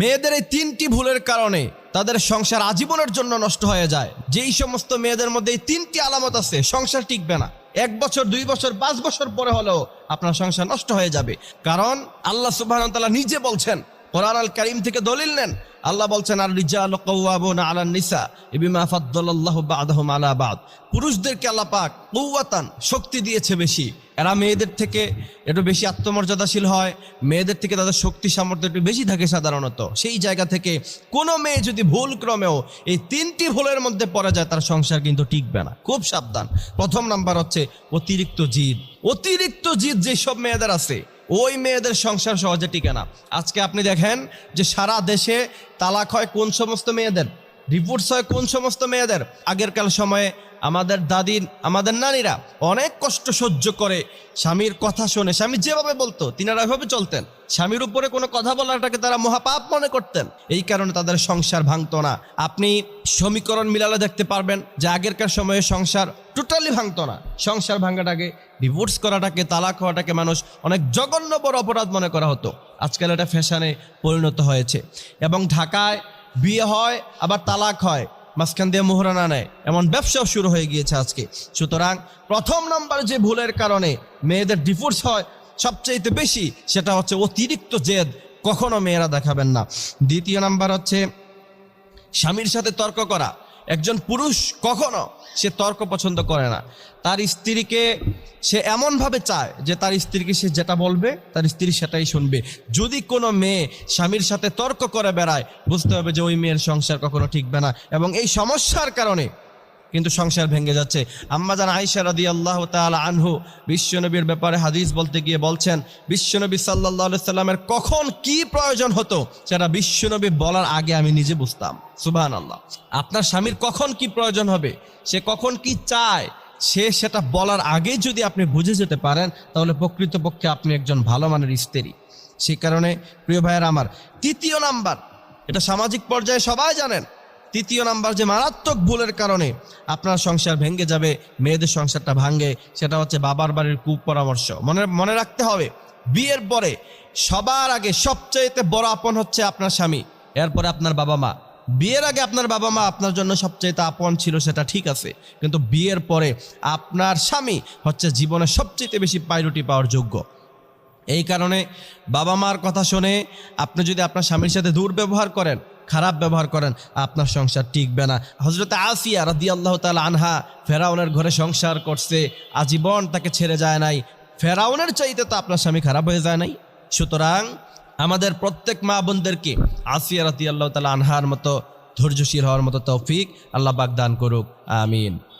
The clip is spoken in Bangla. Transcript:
মেয়েদের এই তিনটি ভুলের কারণে তাদের সংসার আজীবনের জন্য নষ্ট হয়ে যায়। যেই সমস্ত মেয়েদের মধ্যে এই তিনটি আলামত আছে, সংসার টিকবে না। এক বছর, দুই বছর, পাঁচ বছর পরে হলেও আপনার সংসার নষ্ট হয়ে যাবে। কারণ আল্লাহ সুবাহ নিজে বলছেন, কোরআন আল করিম থেকে দলিল নেন আল্লাহ বলছেন, আর রিজাল কওয়াবুনা আলান নিসা বিমা ফাদ্দালাল্লাহু বা'দাহুম আলা বা'দ। পুরুষদেরকে আল্লাহ পাক কওয়াতান শক্তি দিয়েছে বেশি। এরা মেয়েদের থেকে একটু বেশি আত্মমর্যাদাশীল হয়, মেয়েদের থেকে তাদের শক্তি সামর্থ্য একটু বেশি থাকে সাধারণত। সেই জায়গা থেকে কোনো মেয়ে যদি ভুল ক্রমেও এই তিনটি ভুলের মধ্যে পড়ে যায়, তার সংসার কিন্তু টিকবে না। খুব সাবধান। প্রথম নাম্বার হচ্ছে অতিরিক্ত জিদ। অতিরিক্ত জিদ যেসব মেয়েদের আছে ওই মেয়েদের সংসার সহজে টিকে না। আজকে আপনি দেখেন যে সারা দেশে তালাক হয় কোন সমস্ত মেয়েদের? ডিভোর্স হয় কোন সমস্ত মেয়েদের? আগেরকার সময়ে আমাদের দাদি আমাদের নারীরা অনেক কষ্ট সহ্য করে স্বামীর কথা শুনে, স্বামী যেভাবে বলতো, তিনারা এভাবে চলতেন। স্বামীর উপরে কোনো কথা বলাটাকে তারা মহাপাপ মনে করতেন। এই কারণে তাদের সংসার ভাঙতো না। আপনি সমীকরণ মিলালে দেখতে পারবেন যে আগেরকার সময়ে সংসার টোটালি ভাঙতো না। সংসার ভাঙাটাকে ডিভোর্স করাটাকে, তালাক হওয়াটাকে মানুষ অনেক জঘন্য বড় অপরাধ মনে করা হতো। আজকাল এটা ফ্যাশনে পরিণত হয়েছে। এবং ঢাকায় বিয়ে হয়, আবার তালাক হয়, মাঝখান দিয়ে মোহরানা নেয়। এমন ব্যবসাও শুরু হয়ে গিয়েছে আজকে। সুতরাং প্রথম নাম্বার যে ভুলের কারণে মেয়েদের ডিভোর্স হয় সবচাইতে বেশি, সেটা হচ্ছে অতিরিক্ত জেদ। কখনো মেয়েরা দেখাবেন না। দ্বিতীয় নাম্বার হচ্ছে স্বামীর সাথে তর্ক করা। একজন পুরুষ কখনো সে তর্ক পছন্দ করে না। তার স্ত্রীকে সে এমনভাবে চায় যে তার স্ত্রীকে সে যেটা বলবে, তার স্ত্রী সেটাই শুনবে। যদি কোনো মেয়ে স্বামীর সাথে তর্ক করে বেড়ায়, বুঝতে হবে যে ওই মেয়ের সংসার কখনো ঠিকবে না। এবং এই সমস্যার কারণে কিন্তু সংসার ভেঙে যাচ্ছে। আম্মা জান আইসা রাদি আল্লাহ তাআলা আনহু বিশ্বনবীর ব্যাপারে হাদিস বলতে গিয়ে বলছেন, বিশ্বনবী সাল্লাহ সাল্লামের কখন কি প্রয়োজন হতো সেটা বিশ্বনবী বলার আগে আমি নিজে বুঝতাম। সুবাহান আল্লাহ আপনার স্বামীর কখন কি প্রয়োজন হবে? সে কখন কি চায়? সে সেটা বলার আগেই যদি আপনি বুঝে যেতে পারেন, তাহলে প্রকৃতপক্ষে আপনি একজন ভালো মানের স্ত্রী। সেই কারণে, প্রিয় ভাইয়ের আমার, তৃতীয় নাম্বার, এটা সামাজিক পর্যায়ে সবাই জানেন তৃতীয় নাম্বার যে মারাত্মক ভুলের কারণে আপনার সংসার ভেঙে যাবে, মেয়েদের সংসারটা ভাঙে, সেটা হচ্ছে বাবার বাড়ির কুপরামর্শ। মনে মনে রাখতে হবে, বিয়ের পরে সবার আগে সবচাইতে বড় আপন হচ্ছে আপনার স্বামী, এরপরে আপনার বাবা মা। বিয়ের আগে আপনার বাবা মা আপনার জন্য সবচাইতে আপন ছিল, সেটা ঠিক আছে, কিন্তু বিয়ের পরে আপনার স্বামী হচ্ছে জীবনে সবচেয়ে বেশি পাইরুটি পাওয়ার যোগ্য। এই কারণে বাবা মার কথা শুনে আপনি যদি আপনার স্বামীর সাথে দুর্ব্যবহার করেন, খারাপ ব্যবহার করেন, আপনার সংসার টিকবে না। হজরত আসিয়া রাদি আল্লাহ তাল আনহা ফেরাউনের ঘরে সংসার করছে, আজীবন তাকে ছেড়ে যায় নাই। ফেরাউনের চাইতে তো আপনার স্বামী খারাপ হয়ে যায় নাই। সুতরাং আমাদের প্রত্যেক মা বোনদেরকে আসিয়া রাদি আল্লাহ তালা আনহার মতো ধৈর্যশীল হওয়ার মতো তৌফিক আল্লাহ বাগদান করুক। আমিন।